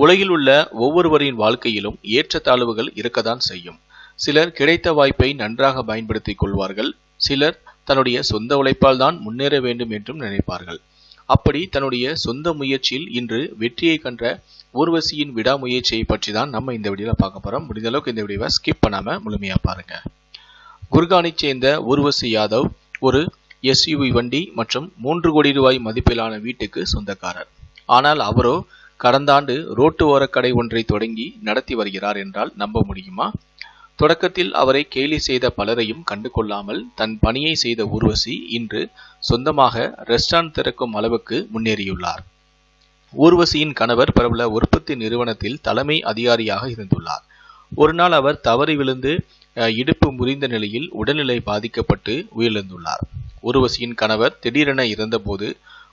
உலகில் உள்ள ஒவ்வொருவரின் வாழ்க்கையிலும் ஏற்றத்தாழ்வுகள் இருக்கத்தான் செய்யும். சிலர் கிடைத்த வாய்ப்பை நன்றாக பயன்படுத்திக் கொள்வார்கள். சிலர் தன்னுடைய சொந்த உழைப்பால் தான் முன்னேற வேண்டும் என்றும் நினைப்பார்கள். அப்படி தன்னுடைய சொந்த முயற்சியில் இன்று வெற்றியை கண்ட ஊர்வசியின் விடாமுயற்சியை பற்றி தான் நம்ம இந்த வீடியோல பார்க்க போறோம். முடிந்த அளவுக்கு இந்த வீடியோவை ஸ்கிப் பண்ணாம முழுமையா பாருங்க. குர்கானைச் சேர்ந்த ஊர்வசி யாதவ் ஒரு எஸ்யூவி வண்டி மற்றும் மூன்று கோடி ரூபாய் மதிப்பிலான வீட்டுக்கு சொந்தக்காரர். ஆனால் அவரோ கடந்த ஆண்டு ரோட்டு ஓரக்கடை ஒன்றை தொடங்கி நடத்தி வருகிறார் என்றால் நம்ப முடியுமா? தொடக்கத்தில் அவரை கேலி செய்த பலரையும் கண்டு கொள்ளாமல் தன் பணியை செய்த ஊர்வசி இன்று சொந்தமாக ரெஸ்டாரண்ட் திறக்கும் அளவுக்கு முன்னேறியுள்ளார். ஊர்வசியின் கணவர் பிரபல உற்பத்தி நிறுவனத்தில் தலைமை அதிகாரியாக இருந்துள்ளார். ஒரு நாள் அவர் தவறி விழுந்து அஹ், இடுப்பு முறிந்த நிலையில் உடல்நிலை பாதிக்கப்பட்டு உயிரிழந்துள்ளார். ஊர்வசியின் கணவர் திடீரென இறந்தபோது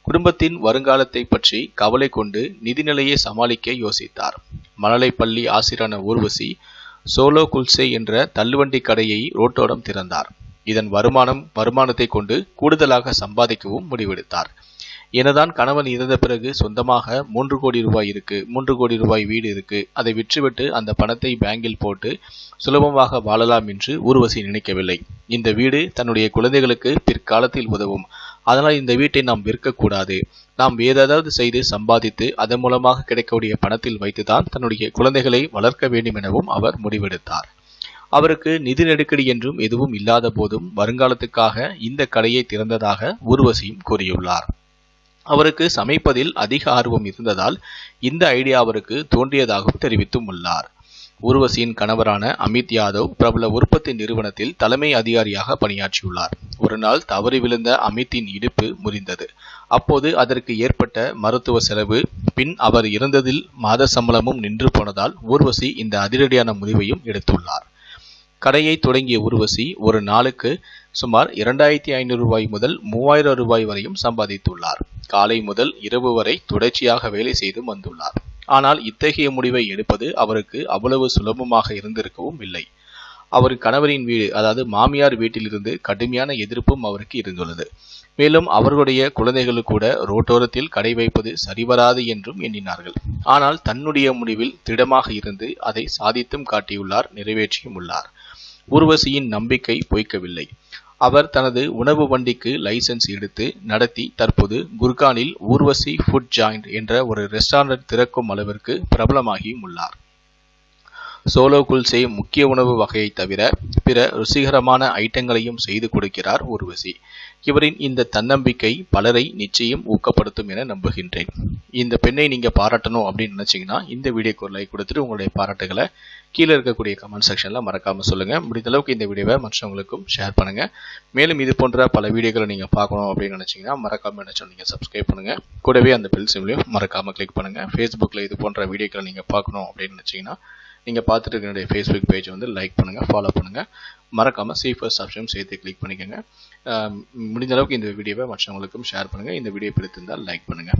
குடும்பத்தின் வருங்காலத்தை பற்றி கவலை கொண்டு நிதிநிலையை சமாளிக்க யோசித்தார். மழலைப்பள்ளி ஆசிரான ஊர்வசி சோலோ குல்சே என்ற தள்ளுவண்டி கடையை ரோட்டோரம் திறந்தார். இதன் வருமானம் வருமானத்தை கொண்டு கூடுதலாக சம்பாதிக்கவும் முடிவெடுத்தார். எனதான் கணவன் இறந்த பிறகு சொந்தமாக மூன்று கோடி ரூபாய் இருக்கு மூன்று கோடி ரூபாய் வீடு இருக்கு அதை விற்றுவிட்டு அந்த பணத்தை பேங்கில் போட்டு சுலபமாக வாழலாம் என்று ஊர்வசி நினைக்கவில்லை. இந்த வீடு தன்னுடைய குழந்தைகளுக்கு பிற்காலத்தில் உதவும். அதனால் இந்த வீட்டை நாம் விற்கக்கூடாது. நாம் ஏதாவது செய்து சம்பாதித்து அதன் மூலமாக கிடைக்கக்கூடிய பணத்தில் வைத்துதான் தன்னுடைய குழந்தைகளை வளர்க்க வேண்டும் எனவும் அவர் முடிவெடுத்தார். அவருக்கு நிதி நெருக்கடி என்றும் எதுவும் இல்லாத போதும் வருங்காலத்துக்காக இந்த கடையை திறந்ததாக ஊர்வசியும் கூறியுள்ளார். அவருக்கு சமைப்பதில் அதிக ஆர்வம் இருந்ததால் இந்த ஐடியா அவருக்கு தோன்றியதாகவும் தெரிவித்தும் உள்ளார். ஊர்வசியின் கணவரான அமித் யாதவ் பிரபல உற்பத்தி நிறுவனத்தில் தலைமை அதிகாரியாக பணியாற்றியுள்ளார். ஒரு நாள் தவறி விழுந்த அமித்தின் இடுப்பு முறிந்தது. அப்போது அதற்கு ஏற்பட்ட மருத்துவ செலவு பின் அவர் இறந்ததில் மாத சம்பளமும் நின்று போனதால் ஊர்வசி இந்த அதிரடியான முடிவையும் எடுத்துள்ளார். கடையை தொடங்கிய ஊர்வசி ஒரு நாளுக்கு சுமார் இரண்டாயிரத்தி ஐநூறு ரூபாய் முதல் மூவாயிரம் ரூபாய் வரையும் சம்பாதித்துள்ளார். காலை முதல் இரவு வரை தொடர்ச்சியாக வேலை செய்து வந்துள்ளார். ஆனால் இத்தகைய முடிவை எடுப்பது அவருக்கு அவ்வளவு சுலபமாக இருந்திருக்கவும் இல்லை. அவர் கணவரின் வீடு அதாவது மாமியார் வீட்டிலிருந்து கடுமையான எதிர்ப்பும் அவருக்கு இருந்துள்ளது. மேலும் அவர்களுடைய குழந்தைகள் கூட ரோட்டோரத்தில் கடை வைப்பது சரிவராது என்றும் எண்ணினார்கள். ஆனால் தன்னுடைய முடிவில் திடமாக இருந்து அதை சாதித்தும் காட்டியுள்ளார் நிறைவேற்றியும் உள்ளார். ஊர்வசியின் நம்பிக்கை பொய்க்கவில்லை. அவர் தனது உணவு வண்டிக்கு லைசென்ஸ் எடுத்து நடத்தி தற்போது குர்கானில் ஊர்வசி ஃபுட் ஜாயிண்ட் என்ற ஒரு ரெஸ்டாரண்ட் திறக்கும் அளவிற்கு பிரபலமாகியும் உள்ளார். சோலோ குல்சே முக்கிய உணவு வகையை தவிர பிற ருசிகரமான ஐட்டங்களையும் செய்து கொடுக்கிறார் ஊர்வசி. இவரின் இந்த தன்னம்பிக்கை பலரை நிச்சயம் ஊக்கப்படுத்தும் என நம்புகின்றேன். இந்த பெண்ணை நீங்கள் பாராட்டணும் அப்படின்னு நினச்சிங்கன்னா இந்த வீடியோக்கு ஒரு லைக் கொடுத்துட்டு உங்களுடைய பாராட்டுகளை கீழே இருக்கக்கூடிய கமெண்ட் செக்ஷனில் மறக்காமல் சொல்லுங்கள் முடிந்தளவுக்கு இந்த வீடியோவை மற்றவங்களுக்கும் ஷேர் பண்ணுங்கள் மேலும் இது போன்ற பல வீடியோக்களை நீங்கள் பார்க்கணும் அப்படின்னு நினச்சிங்கன்னா மறக்காமல் என்ன சொன்னீங்க சப்ஸ்கிரைப் பண்ணுங்கள் கூடவே அந்த பெல் சிம்லையும் மறக்காமல் கிளிக் பண்ணுங்கள் ஃபேஸ்புக்கில் இது போன்ற வீடியோக்களை நீங்கள் பார்க்கணும் அப்படின்னு நினச்சிங்கன்னா நீங்கள் பார்த்துட்டு இருக்கிற ஃபேஸ்புக் பேஜ் வந்து லைக் பண்ணுங்கள் ஃபாலோ பண்ணுங்கள் மறக்காமல் சி ஃபர்ஸ்ட் ஆப்ஷன் சேர்த்து கிளிக் பண்ணிக்கோங்க. ஆஹ் முடிந்த அளவுக்கு இந்த வீடியோவை மற்றவங்களுக்கும் ஷேர் பண்ணுங்கள் இந்த வீடியோ பிடித்திருந்தால் லைக் பண்ணுங்கள்